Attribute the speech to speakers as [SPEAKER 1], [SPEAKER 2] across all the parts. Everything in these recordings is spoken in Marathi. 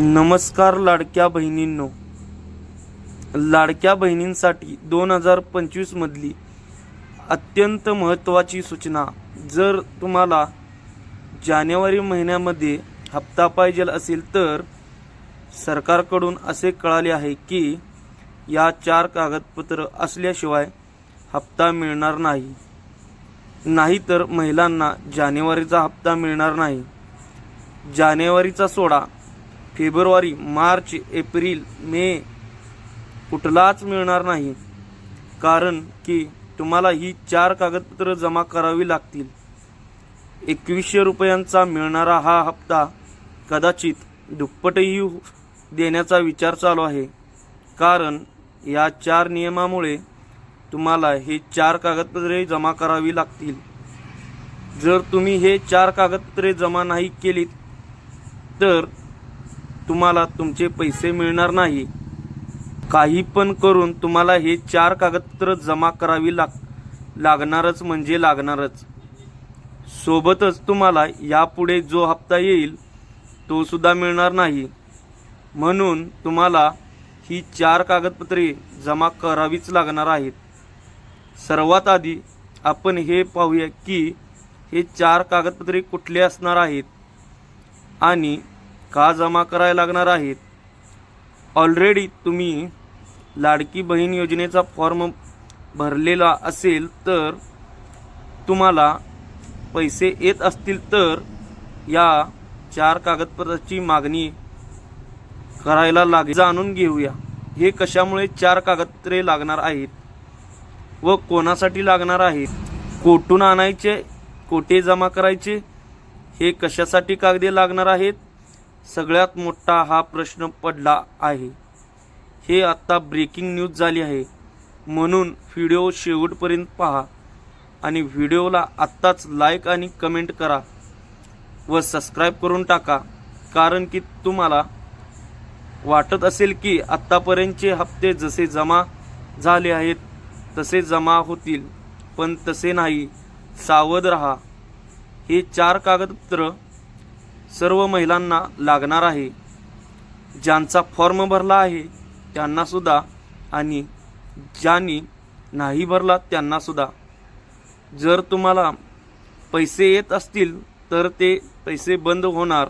[SPEAKER 1] नमस्कार लाडक्या बहिणींनो. लाडक्या बहिणींसाठी दोन हजार पंचवीसमधली अत्यंत महत्त्वाची सूचना. जर तुम्हाला जानेवारी महिन्यामध्ये हप्ता पाहिजे असेल तर सरकारकडून असे कळाले आहे की या चार कागदपत्र असल्याशिवाय हप्ता मिळणार नाही. नाहीतर महिलांना जानेवारीचा हप्ता मिळणार नाही. जानेवारीचा सोडा फेब्रुवारी मार्च एप्रिल मे कुठलाच मिळणार नाही. कारण की तुम्हाला ही चार कागदपत्र जमा करावी लागतील. एकवीसशे रुपयांचा मिळणारा हा हप्ता कदाचित दुप्पटही हो-, देण्याचा विचार चालू आहे. कारण या चार नियमामुळे तुम्हाला हे चार कागदपत्रे जमा करावी लागतील. जर तुम्ही हे चार कागदपत्रे जमा नाही केलीत तर तुम्हाला तुमचे पैसे मिळणार नाही. काही पण करून तुम्हाला हे चार कागदपत्र जमा करावी लाग लागणारच म्हणजे लागणारच. सोबतच तुम्हाला यापुढे जो हप्ता येईल तो सुद्धा मिळणार नाही. म्हणून तुम्हाला ही चार कागदपत्रे जमा करावीच लागणार आहेत. सर्वात आधी आपण हे पाहूया की हे चार कागदपत्रे कुठले असणार आहेत आणि का जमा करायला लागणार आहेत? ऑलरेडी तुम्ही लाडकी बहीण योजनेचा फॉर्म भरलेला असेल तर तुम्हाला पैसे येत असतील तर या चार कागदपत्राची मागणी करायला लागेल जाणून घेऊया. हे कशामुळे चार कागदपत्रे लागणार आहेत व कोणासाठी लागणार आहेत? कोठून आणायचे? कोठे जमा करायचे? हे कशासाठी कागदे लागणार आहेत? सगळ्यात मोठा हा प्रश्न पडला आहे. हे आत्ता ब्रेकिंग न्यूज झाली आहे. म्हणून व्हिडिओ शेवटपर्यंत पहा आणि व्हिडिओला आत्ताच लाईक आणि कमेंट करा व सबस्क्राईब करून टाका. कारण की तुम्हाला वाटत असेल की आत्तापर्यंतचे हप्ते जसे जमा झाले आहेत तसे जमा होतील. पण तसे नाही. सावध रहा. हे चार कागदपत्र सर्व महिलांना लागणार आहे. ज्यांचा फॉर्म भरला आहे त्यांनासुद्धा आणि ज्यांनी नाही भरला त्यांनासुद्धा जर तुम्हाला पैसे येत असतील तर ते पैसे बंद होणार.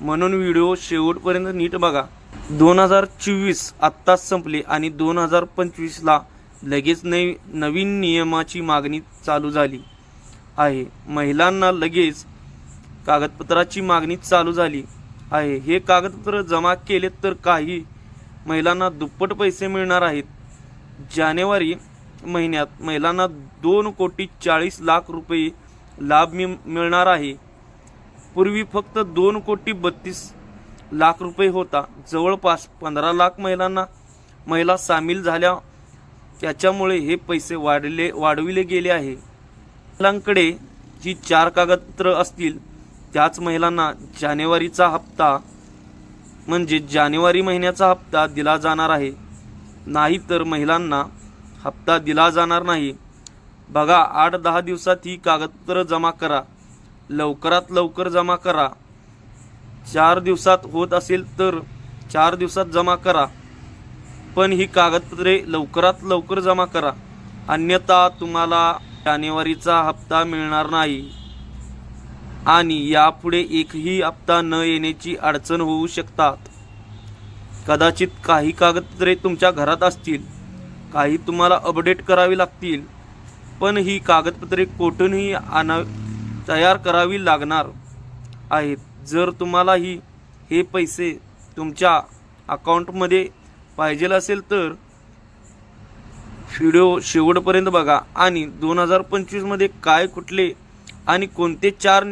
[SPEAKER 1] म्हणून व्हिडिओ शेवटपर्यंत नीट बघा. दोन हजार चोवीस आत्ताच संपले आणि दोन हजार पंचवीसला लगेच नवी नवीन नियमाची मागणी चालू झाली आहे. महिलांना लगेच कागदपत्राची मागणी चालू झाली आहे. हे कागदपत्र जमा केले तर काही महिलांना दुप्पट पैसे मिळणार आहेत. जानेवारी महिन्यात महिलांना दोन कोटी चाळीस लाख रुपये लाभ मि मिळणार आहे. पूर्वी फक्त दोन कोटी बत्तीस लाख रुपये होता. जवळपास पंधरा लाख महिलांना महिला सामील झाल्या. त्याच्यामुळे हे पैसे वाढले वाढविले गेले आहे. महिलांकडे जी चार कागदपत्र असतील त्याच महिलांना जानेवारीचा हप्ता म्हणजे जानेवारी महिन्याचा हप्ता दिला जाणार आहे. नाहीतर महिलांना हप्ता दिला जाणार नाही. बघा आठ दहा दिवसात ही कागदपत्र जमा करा. लवकरात लवकर जमा करा. चार दिवसात होत असेल तर चार दिवसात जमा करा. पण ही कागदपत्रे लवकरात लवकर जमा करा. अन्यथा तुम्हाला जानेवारीचा हप्ता मिळणार नाही. आणि यापुढे एकही हप्ता न येण्याची अडचण होऊ शकतात. कदाचित काही कागदपत्रे तुमच्या घरात असतील काही तुम्हाला अपडेट करावी लागतील पण ही कागदपत्रे कोठूनही आणा तयार करावी लागणार आहेत. जर तुम्हाला ही हे पैसे तुमच्या अकाउंटमध्ये पाहिजे असेल तर व्हिडिओ शेवटपर्यंत बघा. आणि दोन हजार पंचवीसमध्ये काय कुठले आणि कोणते चार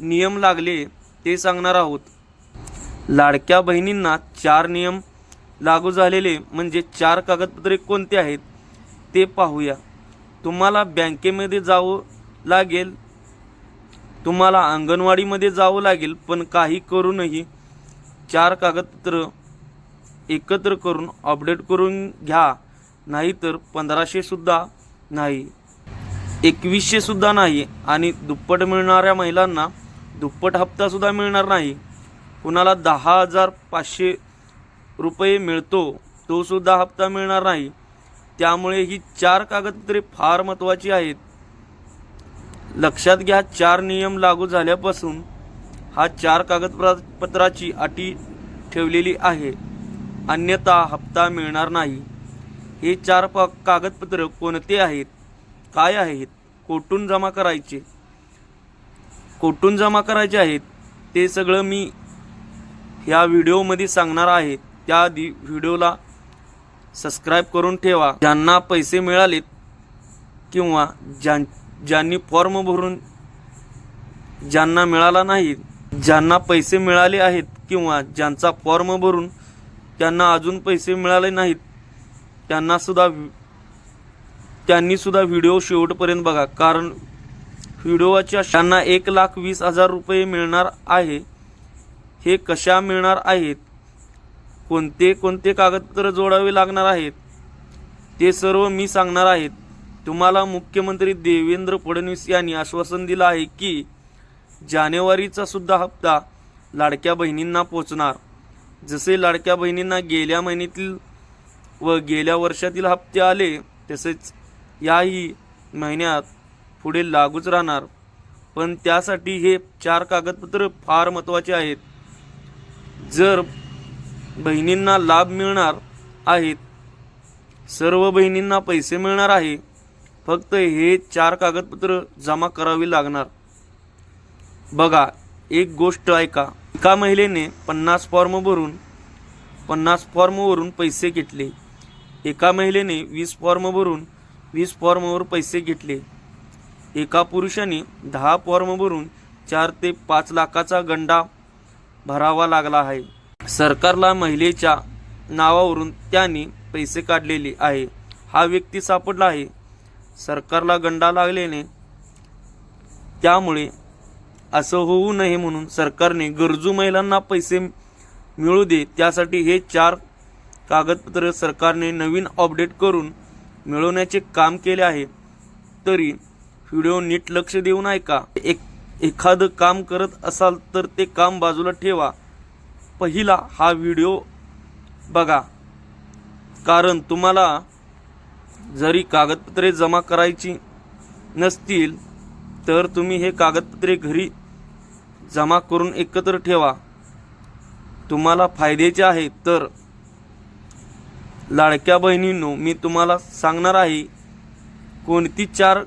[SPEAKER 1] नियम लागले ते सांगणार आहोत. लाडक्या बहिणींना चार नियम लागू झालेले म्हणजे चार कागदपत्रे कोणते आहेत ते पाहूया. तुम्हाला बँकेमध्ये जावं लागेल तुम्हाला अंगणवाडीमध्ये जावं लागेल पण काही करूनही चार कागदपत्र एकत्र करून अपडेट करून घ्या नाहीतर पंधराशेसुद्धा नाही. एकवीसशेसुद्धा नाही आणि दुप्पट मिळणाऱ्या महिलांना दुप्पट हप्तासुद्धा मिळणार नाही. कुणाला दहा हजार पाचशे रुपये मिळतो तोसुद्धा हप्ता मिळणार नाही. त्यामुळे ही चार कागदपत्रे फार महत्त्वाची आहेत. लक्षात घ्या चार नियम लागू झाल्यापासून हा चार कागदपत्राची अटी ठेवलेली आहे. अन्यथा हप्ता मिळणार नाही. हे चार पा कागदपत्र कोणते आहेत? काय आहेत? कोठून जमा करायचे? कोठून जमा करायचे आहेत ते सगळं मी ह्या व्हिडिओमध्ये सांगणार आहे. त्याआधी व्हिडिओला सबस्क्राईब करून ठेवा. ज्यांना पैसे मिळालेत किंवा ज्यां ज्यांनी फॉर्म भरून ज्यांना मिळाला नाही ज्यांना पैसे मिळाले आहेत किंवा ज्यांचा फॉर्म भरून त्यांना अजून पैसे मिळाले नाहीत त्यांनासुद्धा त्यांनीसुद्धा व्हिडिओ शेवटपर्यंत बघा. कारण व्हिडिओच्या त्यांना एक लाख वीस हजार रुपये मिळणार आहे. हे कशा मिळणार आहेत? कोणते कोणते कागदपत्र जोडावे लागणार आहेत? ते सर्व मी सांगणार आहेत तुम्हाला मुख्यमंत्री देवेंद्र फडणवीस यांनी आश्वासन दिलं आहे की जानेवारीचा सुद्धा हप्ता लाडक्या बहिणींना पोचणार जसे लाडक्या बहिणींना गेल्या महिन्यातील व गेल्या वर्षातील हप्ते आले तसेच याही महिन्यात पुढे लागूच राहणार. पण त्यासाठी हे चार कागदपत्र फार महत्त्वाचे आहेत. जर बहिणींना लाभ मिळणार आहेत सर्व बहिणींना पैसे मिळणार आहे फक्त हे चार कागदपत्र जमा करावी लागणार. बघा एक गोष्ट ऐका. एका महिलेने पन्नास फॉर्म भरून पन्नास फॉर्मवरून पैसे घेतले. एका महिलेने वीस फॉर्म भरून वीस फॉर्मवर पैसे घेतले. एका पुरुषाने दहा फॉर्म भरून चार ते पाच लाखाचा गंडा भरावा लागला आहे. सरकारला महिलेच्या नावावरून त्यांनी पैसे काढलेले आहे. हा व्यक्ती सापडला आहे. सरकारला गंडा लागल्याने त्यामुळे असं होऊ नये म्हणून सरकारने गरजू महिलांना पैसे मिळू दे त्यासाठी हे चार कागदपत्र सरकारने नवीन अपडेट करून मिळवण्याचे काम केले आहे. तरी व्हिडिओ नीट लक्ष देऊन ऐका एक एखादं काम करत असाल तर ते काम बाजूला ठेवा. पहिला हा व्हिडिओ बघा. कारण तुम्हाला जरी कागदपत्रे जमा करायची नसतील तर तुम्ही हे कागदपत्रे घरी जमा करून एकत्र ठेवा. तुम्हाला फायद्याचे आहे. तर लाडक्या बहिणींनो मी तुम्हाला सांगणार आहे कोणती चार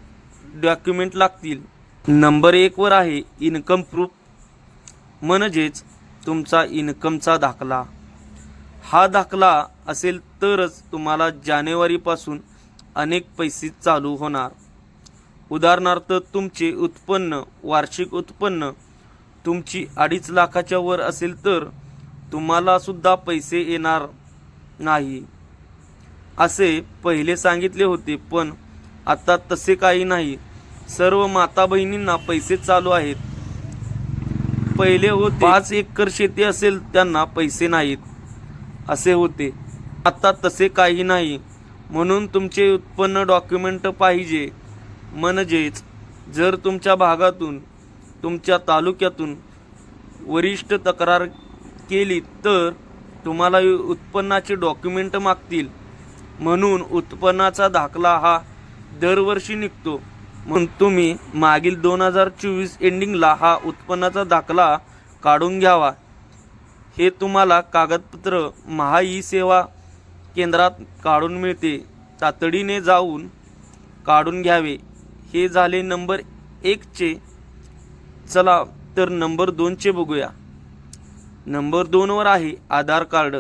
[SPEAKER 1] डॉक्युमेंट लागतील. नंबर एकवर आहे इन्कम प्रूफ म्हणजेच तुमचा इन्कमचा दाखला. हा दाखला असेल तरच तुम्हाला जानेवारीपासून अनेक पैसे चालू होणार. उदाहरणार्थ तुमचे उत्पन्न वार्षिक उत्पन्न तुमची अडीच लाखाच्या वर असेल तर तुम्हालासुद्धा पैसे येणार नाही. असे पहिले सांगितले होते पण आता तसे काही नाही. सर्व माता बहिणींना पैसे चालू आहेत. पहिले होते पाच एकर शेती असेल त्यांना पैसे नाहीत. असे होते. आता तसे काही नाही. म्हणून तुमचे उत्पन्न डॉक्युमेंट पाहिजे. म्हणजेच जर तुमच्या भागातून तुमच्या तालुक्यातून वरिष्ठ तक्रार केली तर तुम्हाला उत्पन्नाचे डॉक्युमेंट मागतील. म्हणून उत्पन्नाचा दाखला हा दरवर्षी निघतो. म्हणून तुम्ही मागील दोन हजार चोवीस एंडिंगला हा उत्पन्नाचा दाखला काढून घ्यावा. हे तुम्हाला कागदपत्र महा ई सेवा केंद्रात काढून मिळते. तातडीने जाऊन काढून घ्यावे. हे झाले नंबर एकचे चला तर नंबर दोनचे बघूया. नंबर दोनवर आहे आधार कार्ड.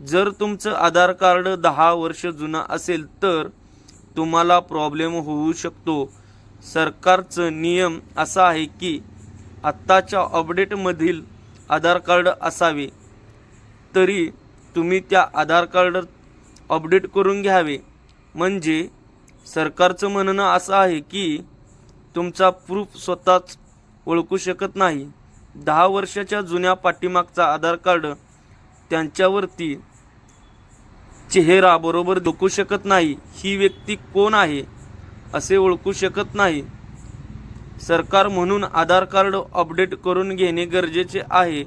[SPEAKER 1] जर तुमचं आधार कार्ड दहा वर्ष जुनं असेल तर तुम्हाला प्रॉब्लेम होऊ शकतो. सरकारचं नियम असा आहे की आत्ताच्या अपडेटमधील आधार कार्ड असावे. तरी तुम्ही त्या आधार कार्ड अपडेट करून घ्यावे. म्हणजे सरकारचं म्हणणं असं आहे की तुमचा प्रूफ स्वतःच ओळखू शकत नाही. दहा वर्षाच्या जुन्या पाठीमागचा आधार कार्ड त्यांच्यावरती चेहरा बरोबर दुखू शकत नाही ही व्यक्ती कोण आहे असे ओळखू शकत नाही. सरकार म्हणून आधार कार्ड अपडेट करून घेणे गरजेचे आहे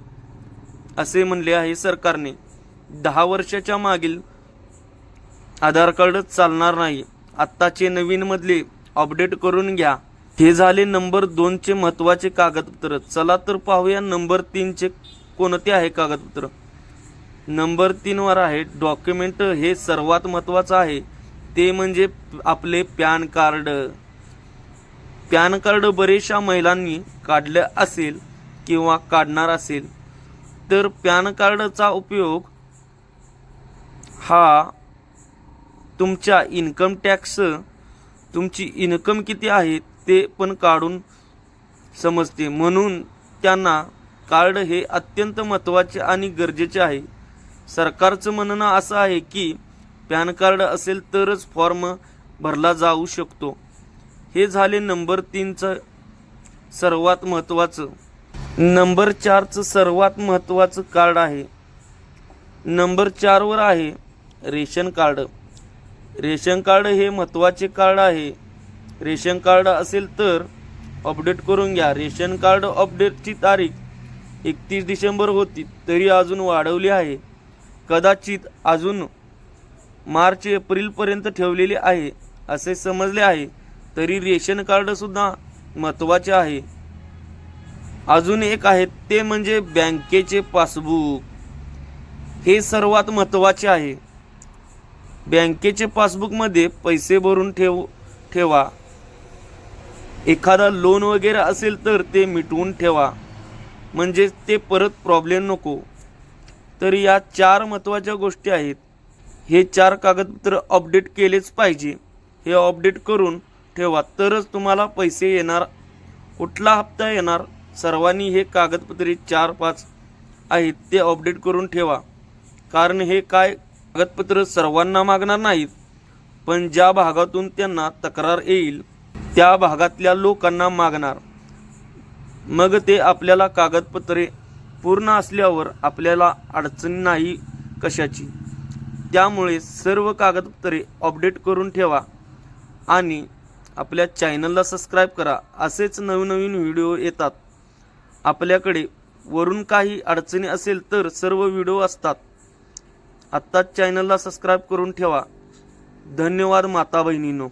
[SPEAKER 1] असे म्हणले आहे सरकारने. दहा वर्षाच्या मागील आधार कार्ड चालणार नाही. आत्ताचे नवीनमधले अपडेट करून घ्या. हे झाले नंबर दोनचे महत्त्वाचे कागदपत्र. चला तर पाहूया नंबर तीनचे कोणते आहे कागदपत्र. नंबर तीनवर आहे. डॉक्युमेंट हे सर्वात महत्त्वाचं आहे. ते म्हणजे आपले पॅन कार्ड. पॅन कार्ड बरेचशा महिलांनी काढलं असेल किंवा काढणार असेल. तर पॅन कार्डचा उपयोग हा तुमच्या इन्कम टॅक्स तुमची इन्कम किती आहे ते पण काढून समजते. म्हणून त्यांना कार्ड हे अत्यंत महत्त्वाचे आणि गरजेचे आहे. सरकारचं म्हणणं असं आहे की पॅन कार्ड असेल तरच फॉर्म भरला जाऊ शकतो. हे झाले नंबर तीनचं सर्वात महत्त्वाचं नंबर चारचं सर्वात महत्त्वाचं कार्ड आहे. नंबर चारवर आहे रेशन कार्ड. रेशन कार्ड हे महत्त्वाचे कार्ड आहे. रेशन कार्ड असेल तर अपडेट करून घ्या. रेशन कार्ड अपडेटची तारीख एकतीस डिसेंबर होती तरी अजून वाढवली आहे. कदाचित अजून मार्च एप्रिलपर्यंत ठेवलेली आहे असे समजले आहे. तरी रेशन कार्डसुद्धा महत्त्वाचे आहे. अजून एक आहे ते म्हणजे बँकेचे पासबुक. हे सर्वात महत्त्वाचे आहे. बँकेचे पासबुकमध्ये पैसे भरून ठेव ठेवा. एखादा लोन वगैरे असेल तर ते मिटवून ठेवा. म्हणजे ते परत प्रॉब्लेम नको. तर या चार महत्त्वाच्या गोष्टी आहेत. हे चार कागदपत्र अपडेट केलेच पाहिजे. हे अपडेट करून ठेवा. तरच तुम्हाला पैसे येणार. कुठला हप्ता येणार? सर्वांनी हे कागदपत्रे चार पाच आहेत ते अपडेट करून ठेवा. कारण हे काय कागदपत्र सर्वांना मागणार नाहीत. पण ज्या भागातून त्यांना तक्रार येईल त्या भागातल्या लोकांना मागणार. मग ते आपल्याला कागदपत्रे पूर्ण असल्यावर आपल्याला अडचण नाही कशाची. त्यामुळे सर्व कागदपत्रे अपडेट करून ठेवा आणि आपल्या चॅनलला सबस्क्राईब करा. असेच नवनवीन व्हिडिओ येतात. आपल्याकडे वरून काही अडचणी असेल तर सर्व व्हिडिओ असतात. आत्ताच चॅनलला सबस्क्राईब करून ठेवा. धन्यवाद माता बहिणींनो